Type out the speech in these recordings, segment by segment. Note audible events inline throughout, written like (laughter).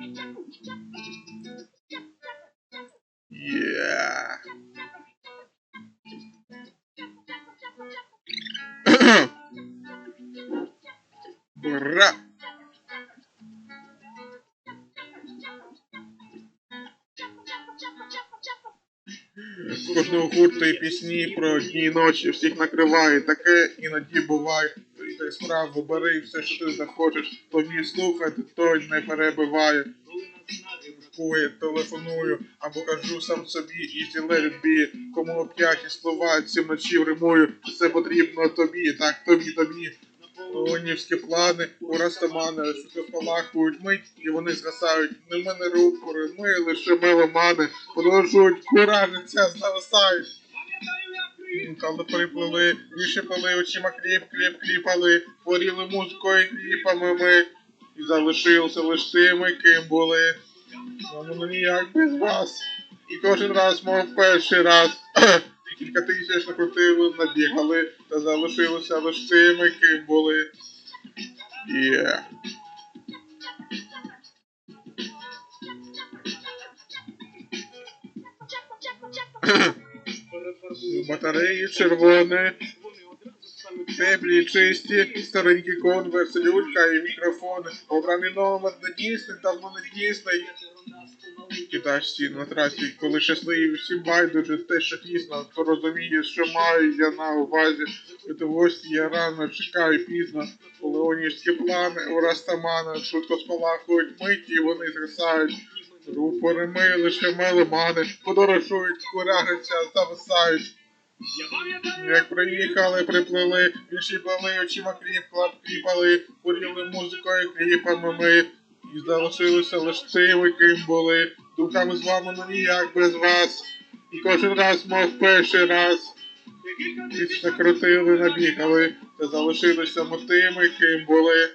(clears throat) Кожного гурту і пісні про дні і ночі всіх накриває. Таке іноді буває. Так справу бери все, що ти захочеш. То вмій слухати, той не перебиває. Кує, телефоную, або кажу сам собі і it be. Кому п'яті слова ці вночі римую. Все потрібно тобі, так тобі, тобі. Леонівські плани, у Растамана, що спалахують мить, і вони згасають. Не ми не рупори, ми лише меломани, подорожують, куражиться, зависають. Коли приплили, пили очима кліп, кліп, кліпали, творили музикою кліпами ми, і залишилися лиш тими, ким були. Ну, ну ніяк без вас. І кожен раз, мов перший раз. (clears throat) І кілька тисяч накрутили, набігали, та залишилися лиш тими, ким були. Yeah. (clears throat) Батареї червоні, теплі, чисті, старенький конверс, люлька і мікрофони. Обраний номер не дійсний, давно не дійсний. Китайські на трасі, коли щасливі всім байдуже, те, що тісно, хто розуміє, що маю я на увазі. Від гості я рано чекаю пізно. Леонівські плани у Растамана швидко спалахують миті, вони згасають. Рупори ми лише меломани, подорожують, курагаться, зависають. Як приїхали, приплили, більші плели, очима кліп, клап кліпали, куріли музикою, кліпами ми. І залишилися лиш тими, ким були. Думками з вами ну ніяк без вас. І кожен раз, мов перший раз. Всі накрутили, набігали, та залишилися ми тими, ким були.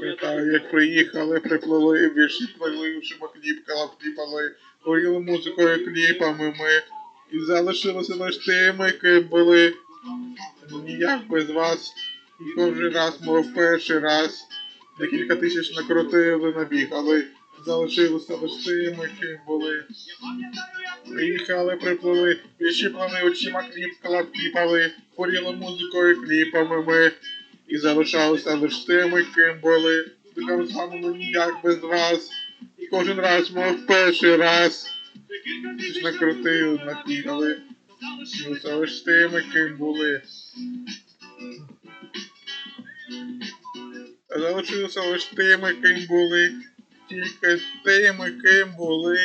Питаю, як приїхали, приплили, вірші плели, шибакліп, кліпали, горіли музикою кліпами ми. І залишилися лиш тими, ким були. Ну ніяк без вас. І кожен раз, мов перший раз. Декілька тисяч накрутили, набігали. Залишилися лиш тими, ким були. Приїхали, приплили, вірші плели, очима кліп, клап кліпали, горіли музикою кліпами ми. І залишалися лиш тими, ким були. З вами ну ніяк без вас. І кожен раз, мов перший раз. Ж накрутили, напігали. І лиш тими, ким були. Залишилися лиш тими, ким були. Тільки тими, ким були.